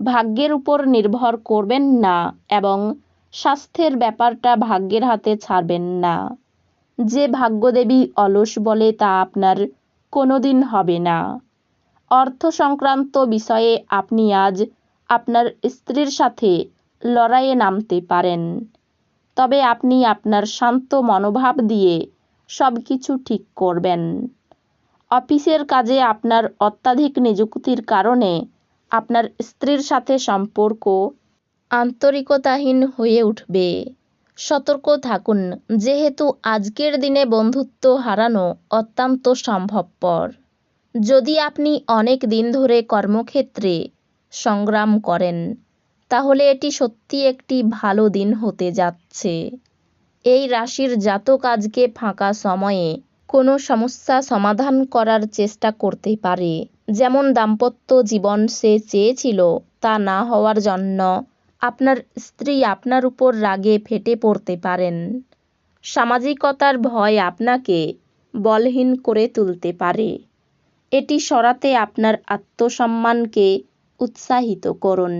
ভাগ্যের উপর নির্ভর করবেন না এবং স্বাস্থ্যের ব্যাপারটা ভাগ্যের হাতে ছাড়বেন না। যে ভাগ্যদেবী অলস বলে তা আপনার কোনো দিন হবে না। অর্থ সংক্রান্ত বিষয়ে আপনি আজ আপনার স্ত্রীর সাথে লড়াইয়ে নামতে পারেন। তবে আপনি আপনার শান্ত মনোভাব দিয়ে সব কিছু ঠিক করবেন। অফিসের কাজে আপনার অত্যাধিক নিযুক্তির কারণে আপনার স্ত্রীর সাথে সম্পর্ক আন্তরিকতাহীন হয়ে উঠবে। সতর্ক থাকুন, যেহেতু আজকের দিনে বন্ধুত্ব হারানো অত্যন্ত সম্ভবপর। যদি আপনি অনেক দিন ধরে কর্মক্ষেত্রে সংগ্রাম করেন, তাহলে এটি সত্যি একটি ভালো দিন হতে যাচ্ছে। এই রাশির জাতক আজকে ফাঁকা সময়ে কোনো সমস্যা সমাধান করার চেষ্টা করতে পারে। যেমন দাম্পত্য জীবন সে চেয়েছিল, তা না হওয়ার জন্য আপনার স্ত্রী আপনার উপর রাগে ফেটে পড়তে পারেন। সামাজিকতার ভয় আপনাকে বলহীন করে তুলতে পারে। এটি সরাতে আপনার আত্মসম্মানকে উৎসাহিত করুন।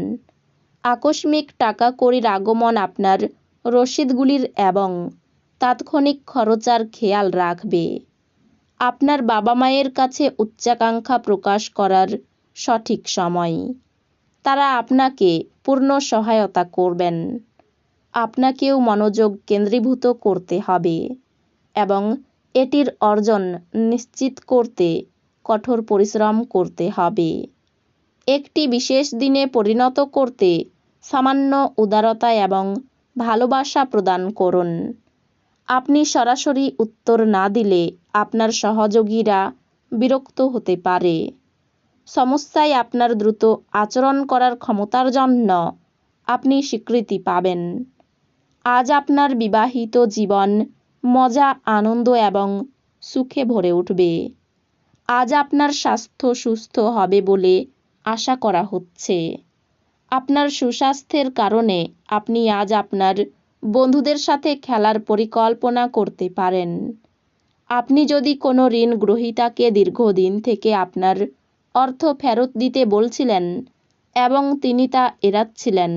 আকস্মিক টাকা কড়ির আগমন আপনার রসিদগুলির এবং তাৎক্ষণিক খরচার খেয়াল রাখবে। আপনার বাবা মায়ের কাছে উচ্চাকাঙ্ক্ষা প্রকাশ করার সঠিক সময়। তারা আপনাকে পূর্ণ সহায়তা করবেন। আপনাকেও মনোযোগ কেন্দ্রীভূত করতে হবে এবং এটির অর্জন নিশ্চিত করতে কঠোর পরিশ্রম করতে হবে। একটি বিশেষ দিনে পরিণত করতে সামান্য উদারতা এবং ভালোবাসা প্রদান করুন। আপনি সরাসরি উত্তর না দিলে আপনার সহযোগীরা বিরক্ত হতে পারে। সমস্যায় আপনার দ্রুত আচরণ করার ক্ষমতার জন্য আপনি স্বীকৃতি পাবেন। আজ আপনার বিবাহিত জীবন মজা, আনন্দ এবং সুখে ভরে উঠবে। আজ আপনার স্বাস্থ্য সুস্থ হবে বলে আশা করা হচ্ছে। আপনার সুস্বাস্থ্যের কারণে আপনি আজ আপনার বন্ধুদের সাথে খেলার পরিকল্পনা করতে পারেন। আপনি যদি কোনো ঋণ গ্রহীতাকে দীর্ঘদিন থেকে আপনার অর্থ ফেরত দিতে বলছিলেন এবং তিনি তা এড়াচ্ছিলেন,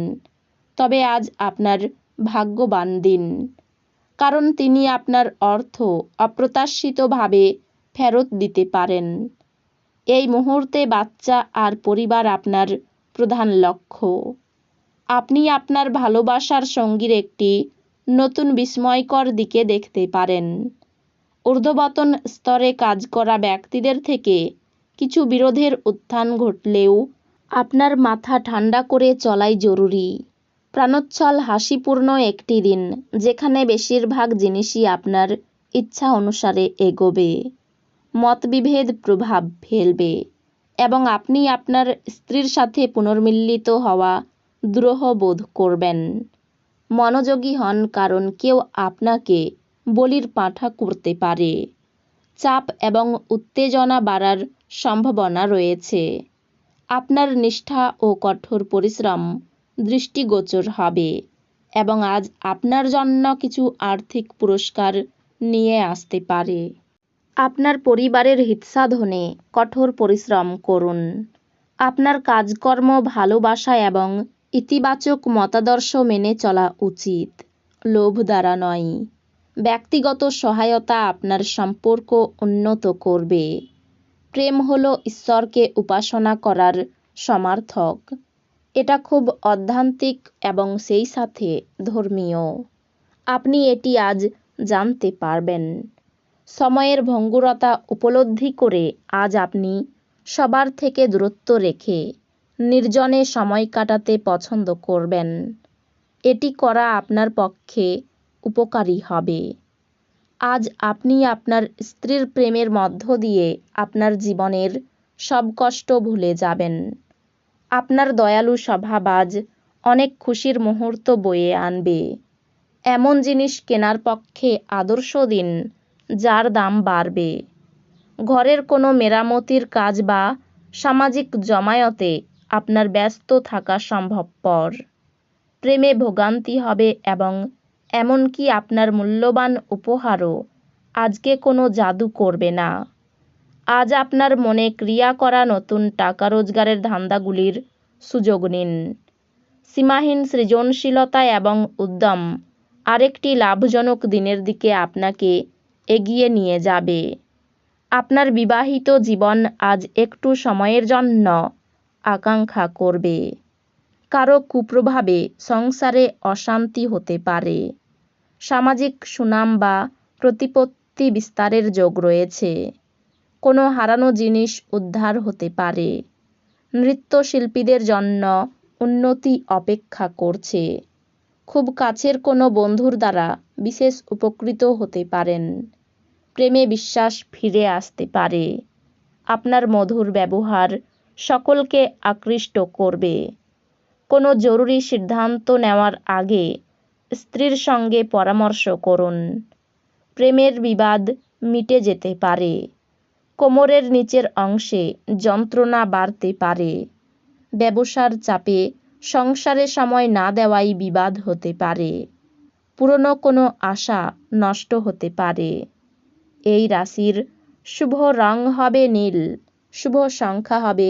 তবে আজ আপনার ভাগ্যবান দিন, কারণ তিনি আপনার অর্থ অপ্রত্যাশিতভাবে ফেরত দিতে পারেন। এই মুহূর্তে বাচ্চা আর পরিবার আপনার প্রধান লক্ষ্য। আপনি আপনার ভালোবাসার সঙ্গীর একটি নতুন বিস্ময়কর দিকে দেখতে পারেন। ঊর্ধ্ববতন স্তরে কাজ করা ব্যক্তিদের থেকে কিছু বিরোধের উত্থান ঘটলেও আপনার মাথা ঠান্ডা করে চলাই জরুরি। প্রাণোচ্ছল হাসিপূর্ণ একটি দিন, যেখানে বেশিরভাগ জিনিসই আপনার ইচ্ছা অনুসারে এগোবে, মতবিভেদ প্রভাব ফেলবে এবং আপনি আপনার স্ত্রীর সাথে পুনর্মিলিত হওয়া দ্রোহ বোধ করবেন। মনোযোগী হন কারণ কেউ আপনাকে বলির পাঠা করতে পারে। চাপ এবং উত্তেজনা বাড়ার সম্ভাবনা রয়েছে। আপনার নিষ্ঠা ও কঠোর পরিশ্রম দৃষ্টিগোচর হবে এবং আজ আপনার জন্য কিছু আর্থিক পুরস্কার নিয়ে আসতে পারে। আপনার পরিবারের হিতসাধনে কঠোর পরিশ্রম করুন। আপনার কাজকর্ম ভালোবাসা এবং ইতিবাচক মতাদর্শ মেনে চলা উচিত। লোভ দ্বারা নয়। ব্যক্তিগত সহায়তা আপনার সম্পর্ক উন্নত করবে। প্রেম হল ঈশ্বরকে উপাসনা করার সমার্থক। এটা খুব অধ্যান্তিক এবং সেই সাথে ধর্মীয়। আপনি এটি আজ জানতে পারবেন। সময়ের ভঙ্গুরতা উপলব্ধি করে আজ আপনি সবার থেকে দূরত্ব রেখে নির্জনে সময় কাটাতে পছন্দ করবেন। এটি করা আপনার পক্ষে উপকারী হবে। আজ আপনি আপনার স্ত্রীর প্রেমের মধ্য দিয়ে আপনার জীবনের সব কষ্ট ভুলে যাবেন। আপনার দয়ালু স্বভাব আজ অনেক খুশির মুহূর্ত বয়ে আনবে। এমন জিনিস কেনার পক্ষে আদর্শ দিন, যার দাম বাড়বে। ঘরের কোনো মেরামতির কাজ বা সামাজিক জমায়েতে আপনার ব্যস্ত থাকা সম্ভবপর। প্রেমে ভোগান্তি হবে এবং এমনকি আপনার মূল্যবান উপহারও আজকে কোনো জাদু করবে না। আজ আপনার মনে ক্রিয়া করা নতুন টাকা রোজগারের ধান্দাগুলির সুযোগ নিন। সীমাহীন সৃজনশীলতা এবং উদ্যম আরেকটি লাভজনক দিনের দিকে আপনাকে এগিয়ে নিয়ে যাবে। আপনার বিবাহিত জীবন আজ একটু সময়ের জন্য আকাঙ্ক্ষা করবে। কারও কুপ্রভাবে সংসারে অশান্তি হতে পারে। সামাজিক সুনাম বা প্রতিপত্তি বিস্তারের যোগ রয়েছে। কোনো হারানো জিনিস উদ্ধার হতে পারে। নৃত্যশিল্পীদের জন্য উন্নতি অপেক্ষা করছে। খুব কাছের কোনো বন্ধুর দ্বারা বিশেষ উপকৃত হতে পারেন। প্রেমে বিশ্বাস ফিরে আসতে পারে। আপনার মধুর ব্যবহার সকলকে আকৃষ্ট করবে। কোনো জরুরি সিদ্ধান্ত নেওয়ার আগে স্ত্রীর সঙ্গে পরামর্শ করুন। প্রেমের বিবাদ মিটে যেতে পারে। কোমরের নিচের অংশে যন্ত্রণা বাড়তে পারে। ব্যবসার চাপে সংসারে সময় না দেওয়াই বিবাদ হতে পারে। পুরনো কোনো আশা নষ্ট হতে পারে। এই রাশির শুভ রং হবে নীল, শুভ সংখ্যা হবে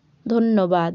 ধন্যবাদ।